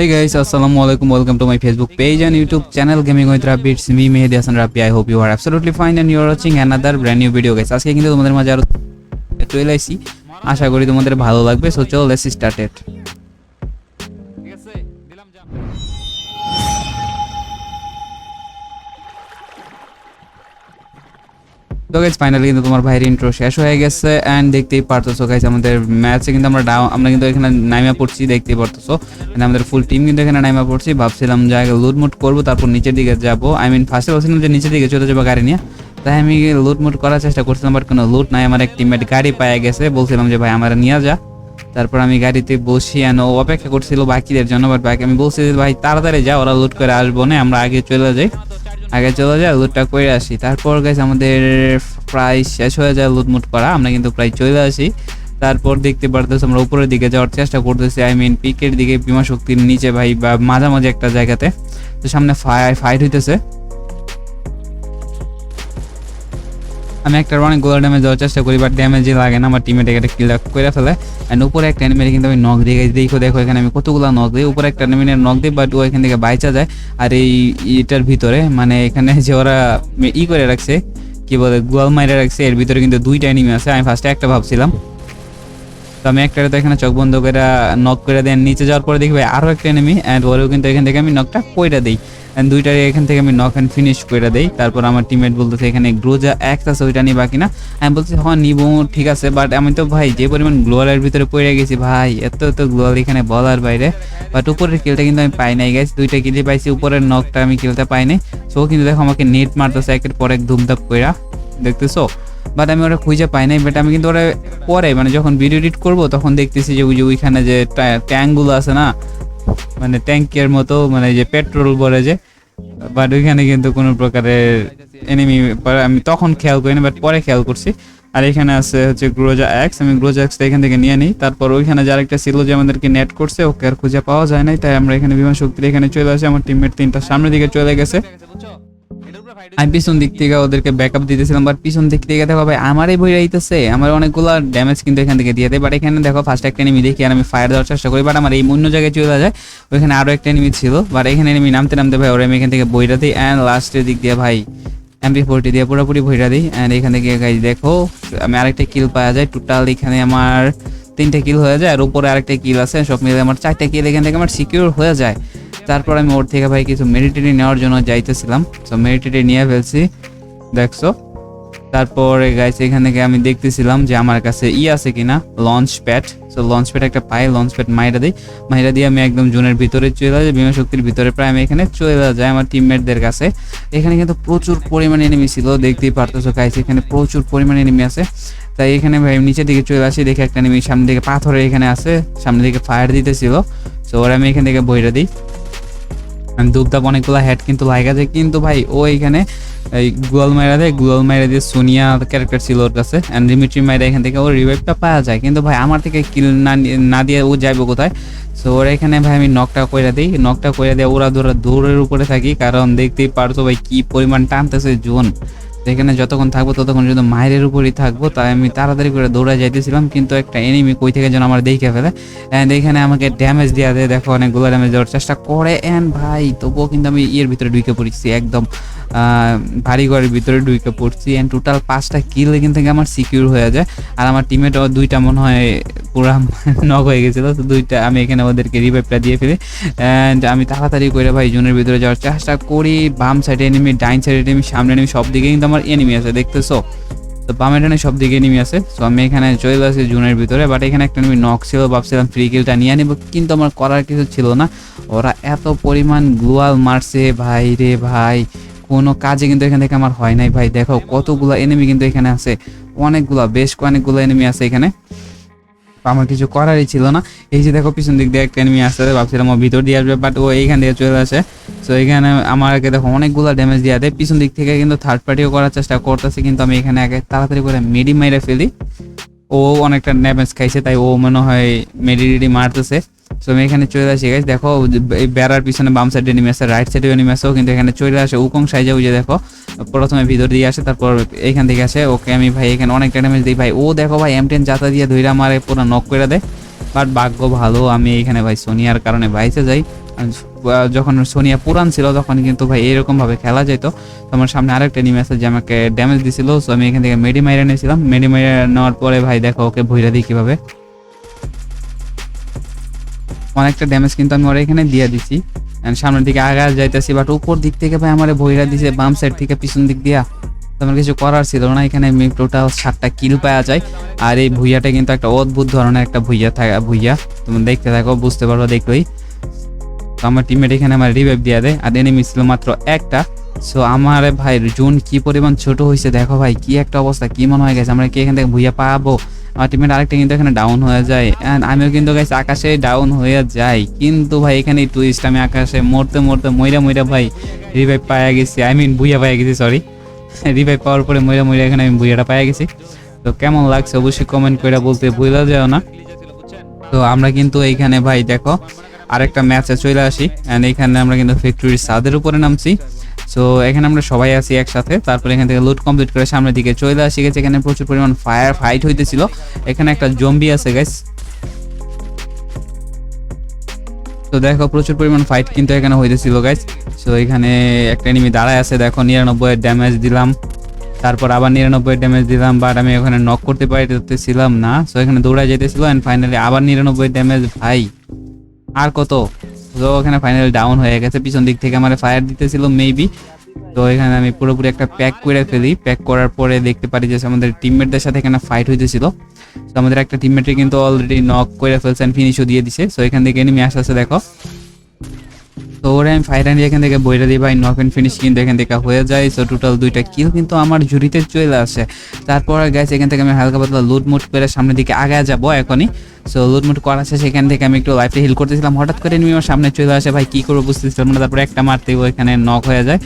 Hey guys, Assalamualaikum. Welcome to my Facebook page and YouTube channel Gaming with Rabbit. It's me Mehdi Hasan Rabbi. I hope you are absolutely fine and you are watching another brand new video guys. আজকে কিন্তু তোমাদের মাঝে আরও চলে আসি আশা করি তোমাদের ভালো লাগবে সো চলো লেটস স্টার্ট তো গাইজ ফাইনালি কিন্তু তোমার ভাইয়ের ইন্ট্রো শেষ হয়ে গেছে অ্যান্ড দেখতেই পারতেছো গাইজ আমাদের ম্যাচে কিন্তু আমরা ডাউ আমরা কিন্তু এখানে নাইমা পড়ছি, দেখতেই পারতেছো। আমাদের ফুল টিম কিন্তু এখানে নাইমা পড়ছি। ভাবছিলাম যে আগে লুটমুট করব, তারপর নিচের দিকে যাব। আই মিন ফার্স্টে বলছিলাম যে নিচের দিকে চলে যাব গাড়ি নিয়ে। তাই আমি লুটমুট করার চেষ্টা করছিলাম বাট কোনো লুট নাই। আমার এক টিমমেট গাড়ি পায়ে গেছে। বলছিলাম যে ভাই, আমার নিয়ে যা। তারপর আমি গাড়িতে বসি ও অপেক্ষা করছিল বাকিদের জন্য বাট বাকি আমি বলছি যে ভাই, তাড়াতাড়ি যা, ওরা লুট করে আসব না, আমরা আগে চলে যাই। আগে চলে যায় লুটটা করে আসি। তারপর গেছে আমাদের প্রায় শেষ হয়ে যায় লুটমুট করা। আমরা কিন্তু প্রায় চলে আসি। তারপর দেখতে পারতেছি আমরা উপরের দিকে যাওয়ার চেষ্টা করতেছি। আই মিন পিকের দিকে বিমা শক্তির নিচে ভাই, বা মাঝামাঝি একটা জায়গাতে। তো সামনে ফাই ফাইট হইতেছে। আমি একটা অনেক গোলা ড্যামেজ দেওয়ার চেষ্টা করি বাট ড্যামেজই লাগে না, আমার টিমে এটা কিল করে ফেলে। অ্যান্ড উপরে একটা এনিমির কিন্তু আমি নক দিয়ে গেছি। দেখো দেখো, এখানে আমি কতগুলো নক দিই। উপরে একটা এনিমির নক দিই বাট ও এখান থেকে বাইচা যায়। আর এই এটার ভিতরে মানে এখানে যে ওরা ই করে রাখছে, কি বলে, গোয়াল মাইরে রাখছে, এর ভিতরে কিন্তু দুইটা এনিমি আছে। আমি ফার্স্টে একটা ভাবছিলাম। তো আমি একটা তো এখানে চোখ বন্ধ করে নক করে দেন। নিচে যাওয়ার পরে দেখি ভাই আরও একটা এনিমি অ্যান্ড ওরেও কিন্তু এখান থেকে আমি নকটা কইরা দিই। অ্যান্ড দুইটারে এখান থেকে আমি নক অ্যান্ড ফিনিশ করে দেই। তারপর আমার টিমমেট বলতেছে, এখানে গ্রোজা একটা আছে, ওইটা নিই বাকি না আমি বলছি হ্যাঁ নিবো, ঠিক আছে। বাট আমি তো, ভাই, যে পরিমাণ গ্লোয়ালের ভিতরে পড়ে গেছি, ভাই, এত এত গ্লোয়াল এখানে বলার বাইরে। বাট উপরের কিলটা কিন্তু আমি পাই নাই গেছি দুইটা কিলি পাইছি, উপরের নকটা আমি কিলতে পাই নাই। সো কিন্তু দেখো, আমাকে নেট মারতেছে, একের পর এক ধুমধাপ কইরা। দেখতেছো? বাট আমি ওরা খুঁজে পাই নাই বাট আমি কিন্তু ওরা পরে মানে যখন ভিডিও এডিট করব, তখন দেখতেছি যে ওই যে ওইখানে যে ট্যাঙ্কগুলো আছে না মানে ট্যাঙ্কের মতো মানে যে পেট্রোল ভরে যে বাট ওইখানে কিন্তু কোনো প্রকারের এনিমি আমি তখন খেয়াল করি করিনি বাট পরে খেয়াল করছি। আর এখানে আছে হচ্ছে গ্রোজা এক্স আমি গ্রোজা এক্স এখান থেকে নিয়ে নিই। তারপর ওইখানে যার একটা ছিল যে আমাদেরকে নেট করছে, ওকে আর খুঁজে পাওয়া যায় নাই। তাই আমরা এখানে বিমান শক্তির এখানে চলে আসি, আমার টিমের তিনটা সামনের দিকে চলে গেছে। আমি পিছন দিক থেকে ওদেরকে ব্যাকআপ দিতেছিলাম বাট পিছন দিক থেকে দেখো ভাই, আমারই বই রাইতেছে আমার অনেকগুলো ড্যামেজ কিন্তু এখান থেকে দিয়ে দেয়। বাট এখানে দেখো ফার্স্ট একটা এনিমি দেখি আর আমি ফায়ার দেওয়ার চেষ্টা করি। বাট আমার এই অন্য জায়গায় চলে যায়, ওইখানে আরও একটা এনিমি ছিল। বাট এখানে এনিমি নামতে নামতে ভাই, ওরা আমি এখান থেকে বইটা দিই অ্যান্ড লাস্টের দিক দিয়ে ভাই এমপি ফোরটি দিয়ে পুরোপুরি বইটা দিই। অ্যান্ড এখান থেকে গাইজ দেখো, আমি আরেকটা কিল পাওয়া যায়। টোটাল এখানে আমার তিনটে কিল হয়ে যায়, আর উপরে আরেকটা কিল আছে। সব মিলে আমার চারটা কিল এখান থেকে আমার সিকিউর হয়ে যায়। তারপর আমি ওর থেকে ভাই কিছু মেডিটেটি নেওয়ার জন্য যাইতেছিলাম। সো মেডিটেটি নিয়ে ফেলছি। দেখছ? তারপরে গাইস এখান থেকে আমি দেখতেছিলাম যে আমার কাছে ই আছে কিনা launch pad so launch pad একটা পাই লঞ্চ প্যাড মাইরা দিই। মাইরা দিয়ে আমি একদম জোনের ভিতরে চলে যাই বিমান শক্তির ভিতরে প্রায় আমি এখানে চলে যাই আমার টিমমেটদের কাছে। এখানে কিন্তু প্রচুর পরিমাণে এনিমি ছিল, দেখতেই পারতেছো গাইস এখানে প্রচুর পরিমাণে এনিমি আছে। তাই এখানে ভাই নিচের দিকে চলে আসি, দেখে একটা এনিমি সামনে দিকে পাথরের এখানে আছে সামনে দিকে ফায়ার দিতেছিল। সো ওরা আমি এখান থেকে বইটা দিই। দুপদাপ অনেকগুলো হেড কিন্তু লাগা যায় কিন্তু ভাই, ও এখানে এই গুগল মাইরা দেয় গুগল মাইরা দিয়ে সোনিয়া ক্যারেক্টার ছিল ওর কাছে। অ্যান্ড রিমিট্রি মাইরা এখান থেকে ওর রিভাইভটা পাওয়া যায়। কিন্তু ভাই, আমার থেকে কিল না না দিয়ে ও যাইবো কোথায়? সো ওর এখানে ভাই আমি নকটা কইরা দিই। নকটা কইরা দিয়ে ওরা ধরা দৌড়ের উপরে থাকি। কারণ দেখতেই পারতো ভাই, কি পরিমাণ টানতেছে জোন। এখানে যতক্ষণ থাকব, ততক্ষণ শুধু মায়ের উপরই থাকব। তাই আমি তাড়াতাড়ি করে দৌড়া যাইতেছিলাম, কিন্তু একটা এনিমি কই থেকে যেন আমার দেখে ফেলে। অ্যান্ড এখানে আমাকে ড্যামেজ দেওয়া দেয়, দেখো অনেকগুলো ড্যামেজ দেওয়ার চেষ্টা করে। অ্যান্ড ভাই, তবুও কিন্তু আমি ইয়ের ভিতরে ঢুকে পড়েছি, একদম ভারী ঘরের ভিতরে ঢুকে পড়ছি অ্যান্ড টোটাল পাঁচটা কিল এখান থেকে আমার সিকিউর হয়ে যায়। আর আমার টিমের দুইটা মনে হয় পুরা নক হয়ে গেছিল, তো দুইটা আমি এখানে ওদেরকে রিভাইভটা দিয়ে ফেলি। অ্যান্ড আমি তাড়াতাড়ি করে ভাই, জোনের ভিতরে যাওয়ার চেষ্টা করি। বাম সাইডে এনিমি ডাইন সাইডে এনিমি সামনে এনিমি সব দিকে কিন্তু আমার এনিমি আছে, দেখতেছো? তো বামে ডানে সব দিকে এনিমি আছে। তো আমি এখানে চলে আসি জুনের ভিতরে বাট এখানে একটা এনিমি নক ছিল, ভাবছিলাম ফ্রি কিলটা নিয়ে নিব কিন্তু আমার করার কিছু ছিল না। ওরা এত পরিমাণ গ্লোয়াল মারছে ভাই রে ভাই। কোনো কাজে কিন্তু এখান থেকে আমার হয় নাই। ভাই, দেখো কতগুলো এনিমি কিন্তু এখানে আছে। অনেকগুলো, বেশ অনেকগুলো এনিমি আছে এখানে। আমার কিছু করারই ছিল না। এই যে দেখো, পিছন দিক দিয়ে একটা এনিমি আসতে ভাবছিলাম ও ভিতর দিয়ে আসবে বাট ও এইখান দিয়ে চলে আসে। তো এখানে আগে দেখো অনেকগুলো ড্যামেজ দিয়ে দেয়। পিছন দিক থেকে কিন্তু থার্ড পার্টিও করার চেষ্টা করতেছে, কিন্তু আমি এখানে আগে তাড়াতাড়ি করে মেডি মাইরে ফেলি। ও অনেকটা ড্যামেজ খাইছে, তাই ও মনে হয় মেডি মারতেছে। সো আমি এখানে চলে আসি গাইস দেখো, এই বেড়ার পিছনে বাম সাইডে নেমে আসে রাইট সাইডে নেমে আসে ও কিন্তু এখানে চলে আসে উকং সাইজে ওই যে দেখো, প্রথমে ভিতর দিয়ে আসে, তারপর এইখান থেকে আসে। ওকে আমি ভাই, এখানে অনেকটা ড্যামেজ দিই ভাই। ও দেখো ভাই এম টেন জাতা দিয়ে ধইরা মারে পুরো নক করে দেয়। বাট ভাগ্য ভালো, আমি এখানে ভাই সোনিয়ার কারণে বাইসে যাই। যখন সোনিয়া পুরান ছিল, তখন কিন্তু ভাই এরকম ভাবে খেলা যেত আমার সামনে আরেকটা এনিমি আছে, যে আমাকে ড্যামেজ দিছিল। সো আমি এখান থেকে মেডি মাইরা নিয়েছিলাম মেডি মাইরা নেওয়ার পরে ভাই দেখো, ওকে ভইরা দিই কীভাবে। অনেকটা ড্যামেজ কিন্তু আমি ওরা এখানে দিয়ে দিছি। সামনের দিকে আগা যাইতেছি বাট উপর দিক থেকে ভাই আমার ভইরা দিছে, বাম সাইড থেকে পিছন দিক দিয়া। আমার কিছু করার ছিল না, এখানে টোটাল সাতটা কিল পাওয়া যায়। আর এই ভুইয়াটা কিন্তু একটা অদ্ভুত ধরনের একটা ভুইয়া থাকে ভুইয়া। তুমি দেখতে থাকো, বুঝতে পারো, দেখলেই। তো আমার টিমমেট এখানে আমার রিভাইভ দিয়ে দেয়, আর এনিমি ছিল মাত্র একটা। সো আমার ভাই, জুন কি পরিমাণ ছোট হয়েছে দেখো ভাই, কি একটা অবস্থা, কি মনে হয়ে গেছে আমরা কি এখান থেকে ভুইয়া পাবো? আমার টিমের আরেকটা কিন্তু এখানে ডাউন হয়ে যায়। অ্যান্ড আমিও কিন্তু গাইছে আকাশে ডাউন হয়ে যাই। কিন্তু ভাই এখানে টুইস্ট আমি আকাশে মরতে মরতে মইরা মইরা ভাই রিভাইভ পাওয়া গেছি। আই মিন ভুইয়া পাওয়া গেছি সরি রিভাইভ পাওয়ার পরে মইরা মইরা এখানে আমি ভুইয়াটা পাওয়া গেছি। তো কেমন লাগছে অবশ্যই কমেন্ট করে বলতে ভুলা যাও না। তো আমরা কিন্তু এইখানে ভাই দেখো, আরেকটা ম্যাচে চলে আসি। অ্যান্ড এখানে আমরা কিন্তু ফ্যাক্টরির ছাদের উপরে নামছি। সো এখানে আমরা সবাই আছি একসাথে। তারপরে এখান থেকে লুট কমপ্লিট করে সামনের দিকে চলে আসি। গেছে এখানে প্রচুর পরিমাণ ফায়ার ফাইট হইতেছিল। এখানে একটা জম্বি আছে গাইস তো দেখো, প্রচুর পরিমাণ ফাইট কিন্তু এখানে হইতেছিল গাইস সো এখানে একটা এনিমি দাঁড়ায় আছে। দেখো, নিরানব্বই ড্যামেজ দিলাম। তারপর আবার নিরানব্বই ড্যামেজ দিলাম বাট আমি ওখানে নক করতে পারতেছিলাম না। সো এখানে দৌড়ায় যেতেছিল অ্যান্ড ফাইনালি আবার নিরানব্বই ড্যামেজ ভাই। আর কত? তো ওখানে ফাইনালি ডাউন হয়ে গেছে। পিছন দিক থেকে আমার ফায়ার দিতেছিল মেবি তো এখানে আমি পুরোপুরি একটা প্যাক করে ফেলি। প্যাক করার পরে দেখতে পারি যে আমাদের টিমমেটদের সাথে এখানে ফাইট হইতেছিল। তো আমাদের একটা টিমমেটকে কিন্তু অলরেডি নক করে ফেলছে ফিনিশও দিয়ে দিছে। সো এখান থেকে এনিমি আসতেছে, দেখো। তো ওরে আমি ফাইট আনি এখান থেকে বইটা দিই, ভাই নক অ্যান্ড ফিনিশ কিন্তু এখান থেকে হয়ে যায়। সো টোটাল দুইটা কিল কিন্তু আমার ঝুড়িতে চলে আসে। তারপর গেছে এখান থেকে আমি হালকা পাতলা লুট মুট করে সামনের দিকে আগে যাব এখনই। সো লুট মুট করা শেষে সেখান থেকে আমি একটু লাইফে হিল করতেছিলাম। হঠাৎ করে এনিমি আমার সামনে চলে আসে, ভাই, কী করব বুঝতেছিলাম না। তারপরে একটা মারতেই এখানে নক হয়ে যায়।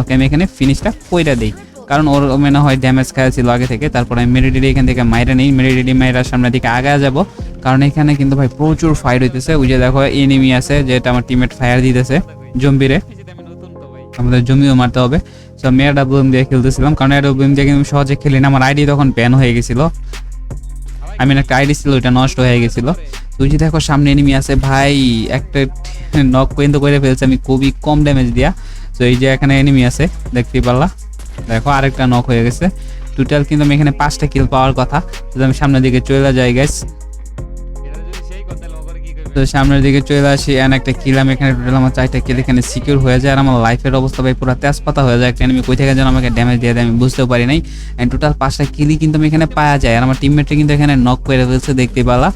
ওকে আমি এখানে ফিনিশটা কইরা দিই। কারণ ওর মনে হয় ড্যামেজ খাওয়া ছিল আগে থেকে। তারপর আমি মেরিডিডি এখান থেকে মাইরা নেই। মেরিডিডি মাইরা সামনের দিকে আগে যাব। কারণ এখানে কিন্তু ভাই প্রচুর ফাইট হইতেছে। ওই যে দেখো এনিমি আছে যেটা আমার টিমমেট ফায়ার দিতেছে জম্বিরে। আমাদের জমিও মারতে হবে। সো আমি বুম দিয়ে খেলতেছিলাম। কারণ বুম দিয়ে কিন্তু আমি সহজে খেলি না। আমার আইডি তখন ব্যান হয়ে গেছিল। আই মিন একটা আইডি ছিল, ওইটা নষ্ট হয়ে গেছিল। তুই যে দেখো, সামনে এনিমি আছে। ভাই, একটা নক পর্যন্ত করে ফেলছে। আমি খুবই কম ড্যামেজ দিয়া। তো এই যে এখানে এনিমি আছে, দেখতেই পারলা। দেখো, আরেকটা নক হয়ে গেছে। টোটাল কিন্তু আমি এখানে পাঁচটা কিল পাওয়ার কথা। তো আমি সামনের দিকে চলে যাই গাইস তো সামনের দিকে চলে আসি এন্ড একটা কিল আমি এখানে টোটাল আমার চারটা কিল এখানে সিকিউর হয়ে যায়। আর আমার লাইফের অবস্থা ভাই পুরো তেজপাতা হয়ে যায়। একটা এনিমি কই থেকে যেন আমাকে ড্যামেজ দিয়ে দেয়, আমি বুঝতেও পারি নাই। এন্ড টোটাল পাঁচটা কিলই কিন্তু আমি এখানে পাওয়া যায়। আর আমার টিমমেটে কিন্তু এখানে নক করে ফেলছে, দেখতে পালা।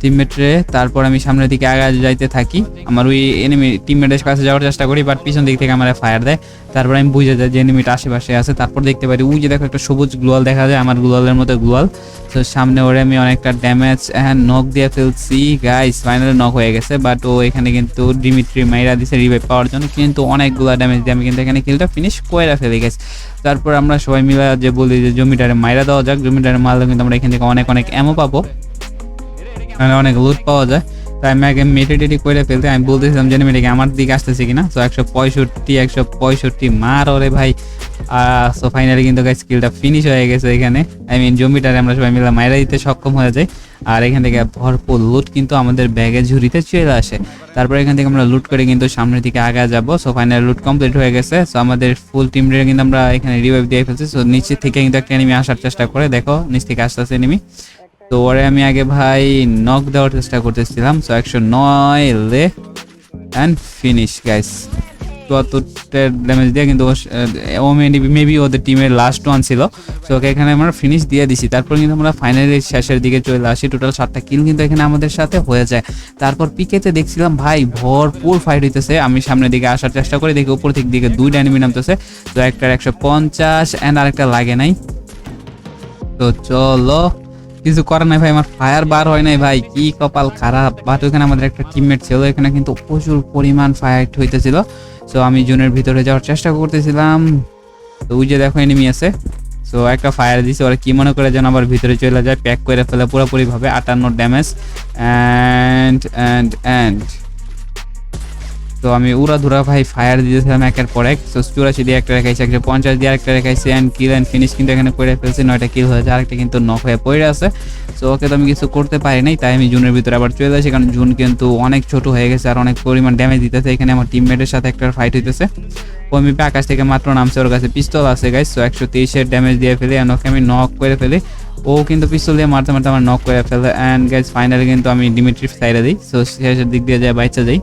টিমমেটরে তারপর আমি সামনের দিকে আগে যাইতে থাকি। আমার ওই এনিমি টিমমেটের কাছে যাওয়ার চেষ্টা করি বাট পিছন দিক থেকে আমার ফায়ার দেয়। তারপর আমি বুঝে যাই যে এনিমিটা আশেপাশে আছে। তারপর দেখতে পারি, ওই যে দেখো একটা সবুজ গ্লোয়াল দেখা যায়, আমার গ্লোয়ালের মতো গ্লোয়াল তো সামনে ওরে আমি অনেকটা ড্যামেজ হ্যাঁ নক দিয়ে ফেলছি। গাইস ফাইনালি নক হয়ে গেছে বাট ও এখানে কিন্তু ডিমিট্রি মাইরা দিছে রিভাইভ পাওয়ার জন্য। কিন্তু অনেকগুলো ড্যামেজ দিয়ে আমি কিন্তু এখানে কিলটা ফিনিশ করে ফেলে গেছি তারপর আমরা সবাই মিলে যে বলি যে জমিটারে মাইরা দেওয়া যাক, জমিটারে মারলে কিন্তু আমরা এখান থেকে অনেক অনেক এমও পাবো। মানে অনেক লুট পাওয়া যায়। তাই আমি আগে মেটে টেটি করে ফেলতে আমি বলতেছিলাম যে মেয়েটাকে আমার দিকে আসতেছে কিনা। তো একশো পঁয়ষট্টি একশো পঁয়ষট্টি মার ওরে ভাই। সো ফাইনালি কিন্তু গাছ স্কিলটা ফিনিশ হয়ে গেছে এখানে। আই মিন জমিটারে আমরা সবাই মিলে মাইরা দিতে সক্ষম হয়ে যাই। আর এখান থেকে ভরপুর লুট কিন্তু আমাদের ব্যাগে ঝুড়িতে চলে আসে। তারপর এখান থেকে আমরা লুট করে কিন্তু সামনের দিকে আগে যাব। সো ফাইনালি লুট কমপ্লিট হয়ে গেছে। সো আমাদের ফুল টিম কিন্তু আমরা এখানে রিভাইভ দিয়ে ফেলছি। সো নিচে থেকে কিন্তু একটা এনিমি আসার চেষ্টা করে। দেখো, নিচ থেকে আসতে আসতেছে এনিমি তো ওরে আমি আগে ভাই নক দেওয়ার চেষ্টা করতেছিলাম সো একশো নয় লে অ্যান্ড ফিনিশ গাইস চুয়াত্তরটা ড্যামেজ দিয়ে কিন্তু ও মেবি ওদের টিমের লাস্ট ওয়ান ছিল। সো ওকে এখানে আমরা ফিনিশ দিয়ে দিছি। তারপর কিন্তু আমরা ফাইনালি শেষের দিকে চলে আসি। টোটাল সাতটা কিল কিন্তু এখানে আমাদের সাথে হয়ে যায়। তারপর পিকেতে দেখছিলাম, ভাই, ভরপুর ফাইট হইতেছে। আমি সামনের দিকে আসার চেষ্টা করি, দেখি উপর থেকে দিকে দুই ডাইনিমি নামতেছে। তো একটার একশো পঞ্চাশ অ্যান্ড আরেকটা লাগে নাই। তো চলো কিছু করে নাই ভাই, আমার ফায়ার বার হয় নাই ভাই। কি কপাল খারাপ। বাট ওখানে আমাদের একটা টিমমেট ছিল, এখানে কিন্তু প্রচুর পরিমাণ ফায়ার হইতেছিল। সো আমি জুনের ভিতরে যাওয়ার চেষ্টা করতেছিলাম। তো ওই যে দেখো এনিমি আছে। সো একটা ফায়ার দিছে, ওরা কি মনে করে যেন আবার ভিতরে চলে যায় প্যাক করে ফেলে পুরোপুরিভাবে আটান্ন ড্যামেজ অ্যান্ড অ্যান্ড অ্যান্ড তো আমি উড়া ধুরা ভাই ফায়ার দিয়েছিলাম একের পর এক। তো চুরাশি দিয়ে একটা রেখাইছি একশো পঞ্চাশ দিয়ে একটা রেখাইছি অ্যান্ড কিল অ্যান্ড ফিনিশ কিন্তু এখানে করে ফেলছে, নয়টা কিল হয়েছে, আরেকটা কিন্তু নক হয়ে পড়ে আছে। সো ওকে তো আমি কিছু করতে পারি নাই, তাই আমি জুনের ভিতরে আবার চলে আসি, কারণ জুন কিন্তু অনেক ছোট হয়ে গেছে আর অনেক পরিমাণ ড্যামেজ দিতেছে। এখানে আমার টিমমেটের সাথে একটা ফাইট হইতেছে। ও আমি আকাশ থেকে মাত্র নামছে, ওর কাছে পিস্তল আছে গাইস সো একশো তেইশের ড্যামেজ দিয়ে ফেলি অ্যান্ড ওকে আমি নক করে ফেলি। ও কিন্তু পিস্তল দিয়ে মারতে মারতে আমার নক করে ফেলে অ্যান্ড গাইস ফাইনালি কিন্তু আমি ডিমিট্রি সাইডে দিই। সো শেষের দিক দিয়ে যায়, বাইচা যাই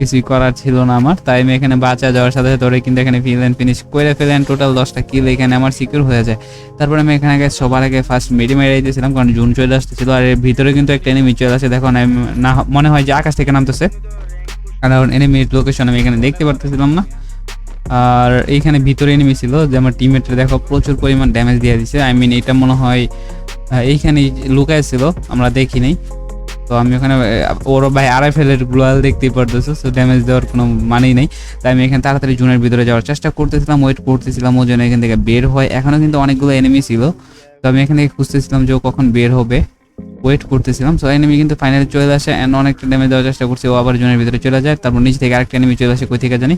কিছুই করার ছিল না আমার। তাই আমি এখানে বাঁচা যাওয়ার সাথে সাথে কিন্তু এখানে ফিল অ্যান্ড ফিনিশ করে ফেলেন। টোটাল দশটা কিল এখানে আমার সিকিউর হয়ে যায়। তারপরে আমি এখানে গিয়ে সবার আগে ফার্স্ট মেডি মেরে দিয়েছিলাম, কারণ জুন চলে আসতেছিল। আর এর ভিতরে কিন্তু একটা এনিমি চলে আসে। দেখো, না মনে হয় যে আকাশ থেকে নামতেছে। কারণ এনিমির লোকেশন আমি এখানে দেখতে পারতেছিলাম না। আর এইখানে ভিতরে এনিমি ছিল যে আমার টিমমেটে দেখো প্রচুর পরিমাণ ড্যামেজ দিয়ে দিছে। আই মিন এটা মনে হয় এইখানে লুকায় ছিল। আমরা দেখি নাই। তো আমি ওখানে ওর ভাই আড়াই ফেলের গ্লোয়াল দেখতেই পারতেছো সো ড্যামেজ দেওয়ার কোনো মানেই নেই। তাই আমি এখানে তাড়াতাড়ি জুনের ভিতরে যাওয়ার চেষ্টা করতেছিলাম ওয়েট করতেছিলাম, ও যেন এখান থেকে বের হয়। এখনও কিন্তু অনেকগুলো এনিমি ছিল, তো আমি এখান থেকে খুঁজতেছিলাম যে ও কখন বের হবে। ওয়েট করতেছিলাম সো এনিমি কিন্তু ফাইনালি চলে আসে অ্যান্ড অনেকটা ড্যামেজ দেওয়ার চেষ্টা করছে, ও আবার জোনের ভিতরে চলে যায়, তারপর নিচ থেকে আরেকটা এনিমি চলে আসে, কই থেকে জানি।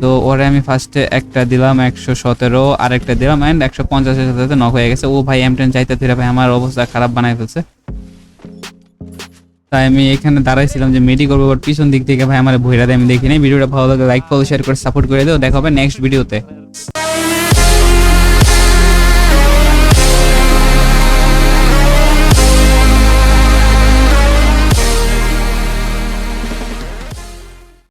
তো ওরে আমি ফার্স্টে একটা দিলাম, একশো সতেরো, আরেকটা দিলাম অ্যান্ড একশো পঞ্চাশের সাথে নক হয়ে গেছে। ও ভাই এম টেন চাইতে ফিরে, ভাই, আমার অবস্থা খারাপ বানায় ফেলছে। তাই আমি এখানে দাঁড়াইছিলাম যে মেডি করব পিছন দিক থেকে ভাই আমার ভৈরা দেয়, আমি দেখিনি ভিডিওটা ভালো লাগে লাইক ফলো শেয়ার করে সাপোর্ট করে দেবো দেখা হবে নেক্সট ভিডিওতে